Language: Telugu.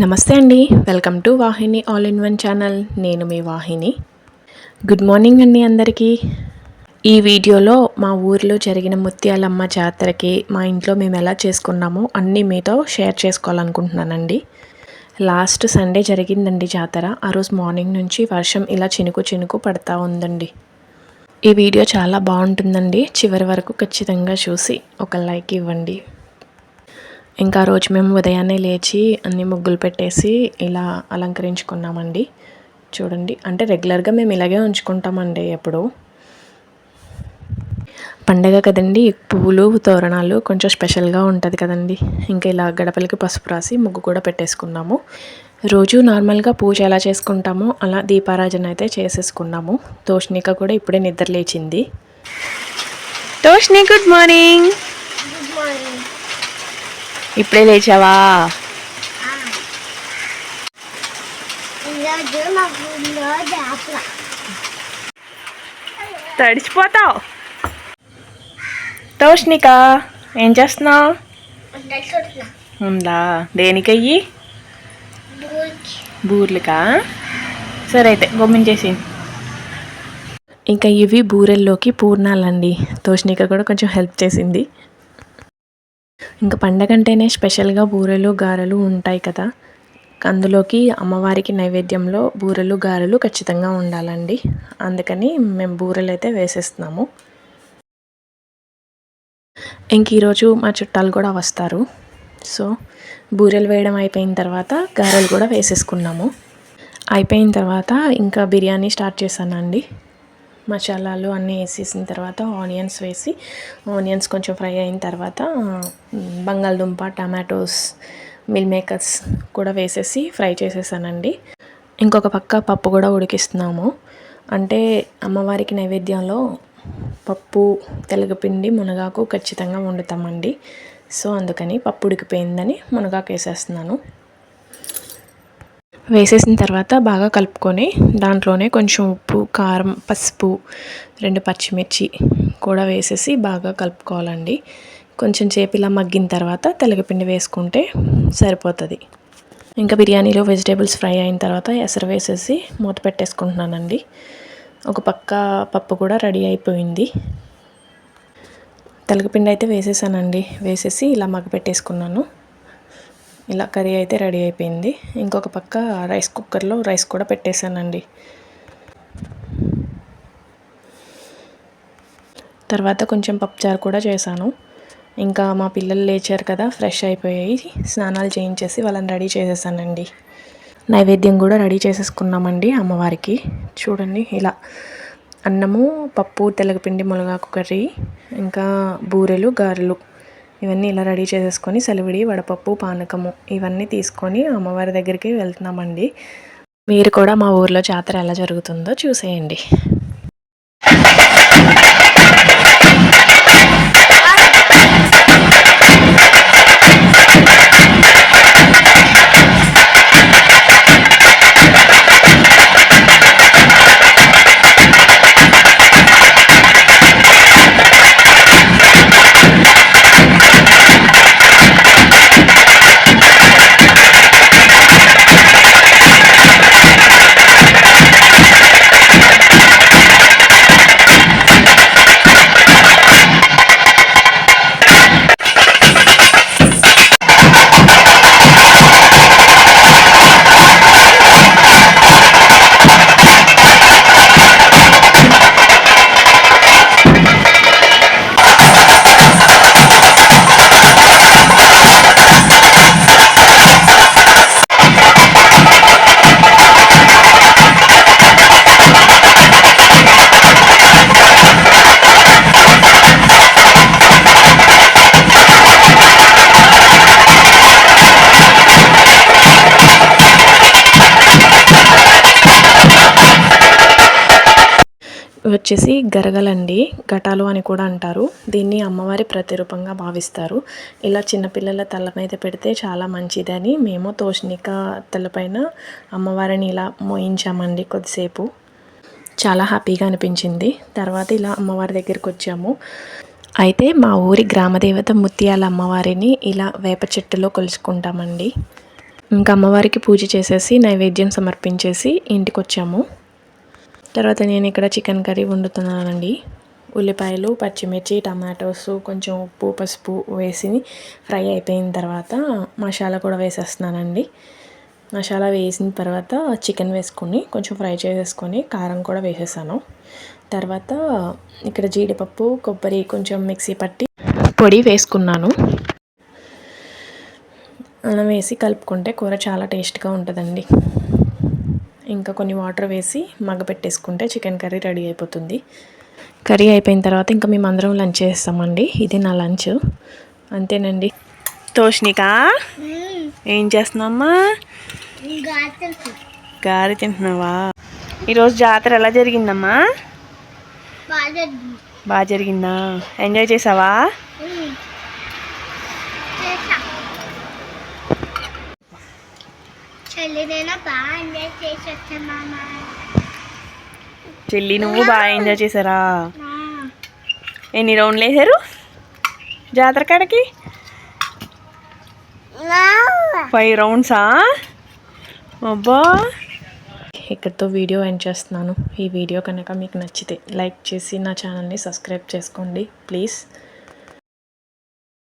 నమస్తే అండి. Welcome to Vahini all in one channel. నేను మీ వాహిని. గుడ్ మార్నింగ్ అండి అందరికీ. ఈ వీడియోలో మా ఊరిలో జరిగిన ముత్యాలమ్మ జాతరకి మా ఇంట్లో మేము ఎలా చేసుకున్నామో అన్నీ మీతో షేర్ చేసుకోవాలనుకుంటున్నానండి. లాస్ట్ సండే జరిగిందండి జాతర. ఆ రోజు మార్నింగ్ నుంచి వర్షం ఇలా చినుకు చినుకు పడతా ఉందండి. ఈ వీడియో చాలా బాగుంటుందండి. చివరి వరకు ఖచ్చితంగా చూసి ఒక లైక్ ఇవ్వండి. ఇంకా రోజు మేము ఉదయాన్నే లేచి అన్ని ముగ్గులు పెట్టేసి ఇలా అలంకరించుకున్నామండి. చూడండి. అంటే రెగ్యులర్గా మేము ఇలాగే ఉంచుకుంటామండి ఎప్పుడు. పండగ కదండి పువ్వులు తోరణాలు కొంచెం స్పెషల్గా ఉంటుంది కదండి. ఇంకా ఇలా గడపలకి పసుపు రాసి ముగ్గు కూడా పెట్టేసుకున్నాము. రోజు నార్మల్గా పూజ ఎలా చేసుకుంటామో అలా దీపారాజన అయితే చేసేసుకున్నాము. తోష్నిక కూడా ఇప్పుడే నిద్ర లేచింది. Toshni good morning. ఇప్పుడే లేచావా? తడిచిపోతావు? తోష్నిక ఏం చేస్తున్నావు? చూస్తున్నా. ఉందా? దేనికయ్యి? బూర్లకా? సరే అయితే గమ్మించేసి ఇంకా ఇవి బూరెల్లోకి పూర్ణాలండి. తోష్నిక కూడా కొంచెం హెల్ప్ చేసింది. ఇంకా పండగ అంటేనే స్పెషల్గా బూరెలు గారెలు ఉంటాయి కదా. అందులోకి అమ్మవారికి నైవేద్యంలో బూరెలు గారెలు ఖచ్చితంగా ఉండాలండి. అందుకని మేము బూరెలు అయితే వేసేస్తున్నాము. ఇంక ఈరోజు మా చుట్టాలు కూడా వస్తారు. సో బూరెలు వేయడం అయిపోయిన తర్వాత గారెలు కూడా వేసేసుకున్నాము. అయిపోయిన తర్వాత ఇంకా బిర్యానీ స్టార్ట్ చేశానండి. మసాలాలు అన్నీ వేసేసిన తర్వాత ఆనియన్స్ వేసి ఆనియన్స్ కొంచెం ఫ్రై అయిన తర్వాత బంగాళదుంప టమాటోస్ మిల్ మేకర్స్ కూడా వేసేసి ఫ్రై చేసేసానండి. ఇంకొక పక్క పప్పు కూడా ఉడికిస్తున్నాము. అంటే అమ్మవారికి నైవేద్యంలో పప్పు తెలగపిండి మునగాకు ఖచ్చితంగా వండుతామండి. సో అందుకని పప్పు ఉడికిపోయిందని మునగాకు వేసేస్తున్నాను. వేసేసిన తర్వాత బాగా కలుపుకొని దాంట్లోనే కొంచెం ఉప్పు కారం పసుపు రెండు పచ్చిమిర్చి కూడా వేసేసి బాగా కలుపుకోవాలండి. కొంచెం చేపు ఇలా మగ్గిన తర్వాత తెలగపిండి వేసుకుంటే సరిపోతుంది. ఇంకా బిర్యానీలో వెజిటేబుల్స్ ఫ్రై అయిన తర్వాత ఎసరు వేసేసి మూత పెట్టేసుకుంటున్నానండి. ఒక పక్క పప్పు కూడా రెడీ అయిపోయింది. తెలగపిండి అయితే వేసేసానండి. వేసేసి ఇలా మగ్గ పెట్టేసుకున్నాను. ఇలా కర్రీ అయితే రెడీ అయిపోయింది. ఇంకొక పక్క రైస్ కుక్కర్లో రైస్ కూడా పెట్టేశానండి. తర్వాత కొంచెం పప్పుచారు కూడా చేశాను. ఇంకా మా పిల్లలు లేచారు కదా ఫ్రెష్ అయిపోయాయి. స్నానాలు చేయించేసి వాళ్ళని రెడీ చేసేసానండి. నైవేద్యం కూడా రెడీ చేసేసుకున్నామండి అమ్మవారికి. చూడండి ఇలా అన్నము పప్పు తెలగపిండి మునగాకు కర్రీ ఇంకా బూరెలు గారెలు. ఇవన్నీ ఇలా రెడీ చేసేసుకొని సెలవిడి వడపప్పు పానకము ఇవన్నీ తీసుకొని అమ్మవారి దగ్గరికి వెళ్తున్నామండి. మీరు కూడా మా ఊర్లో జాతర ఎలా జరుగుతుందో చూసేయండి. వచ్చేసి గరగలండి ఘటాలు అని కూడా అంటారు. దీన్ని అమ్మవారి ప్రతిరూపంగా భావిస్తారు. ఇలా చిన్నపిల్లల తల మీద పెడితే చాలా మంచిదని మేము తోషణిక తలపైన అమ్మవారిని ఇలా మోయించామండి కొద్దిసేపు. చాలా హ్యాపీగా అనిపించింది. తర్వాత ఇలా అమ్మవారి దగ్గరికి వచ్చాము. అయితే మా ఊరి గ్రామదేవత ముత్యాల అమ్మవారిని ఇలా వేప చెట్టులో కొలుచుకుంటామండి ఇంకా అమ్మవారికి పూజ చేసేసి నైవేద్యం సమర్పించేసి ఇంటికి వచ్చాము తర్వాత నేను ఇక్కడ చికెన్ కర్రీ వండుతున్నానండి. ఉల్లిపాయలు పచ్చిమిర్చి టమాటోస్ కొంచెం ఉప్పు పసుపు వేసి ఫ్రై అయిపోయిన తర్వాత మసాలా కూడా వేసేస్తున్నానండి. మసాలా వేసిన తర్వాత చికెన్ వేసుకొని కొంచెం ఫ్రై చేసేసుకొని కారం కూడా వేసేసాను. తర్వాత ఇక్కడ జీడిపప్పు కొబ్బరి కొంచెం మిక్సీ పట్టి పొడి వేసుకున్నాను. అలా వేసి కలుపుకుంటే కూర చాలా టేస్ట్గా ఉంటుందండి. ఇంకా కొన్ని వాటర్ వేసి మగ్గ పెట్టేసుకుంటే చికెన్ కర్రీ రెడీ అయిపోతుంది. కర్రీ అయిపోయిన తర్వాత ఇంకా మేము అందరం లంచ్ చేస్తామండి. ఇది నా లంచ్. అంతేనండి. తోష్నిక ఏం చేస్తున్నామ్మా గారి తింటున్నావా? ఈరోజు జాతర ఎలా జరిగిందమ్మా? బాగా బాగా జరిగిందా? ఎంజాయ్ చేసావా? చెల్లినైనా బాగా ఎంజాయ్ చేసి వచ్చా మామ? చెల్లి నువ్వు బాగా ఎంజాయ్ చేసారా ఎన్ని రౌండ్లు వేసారు జాతర కాడకి? ఫైవ్ రౌండ్సా అబ్బా. ఇక్కడితో వీడియో ఎండ్ చేస్తున్నాను. ఈ వీడియో కనుక మీకు నచ్చితే లైక్ చేసి నా ఛానల్ని సబ్స్క్రైబ్ చేసుకోండి. ప్లీజ్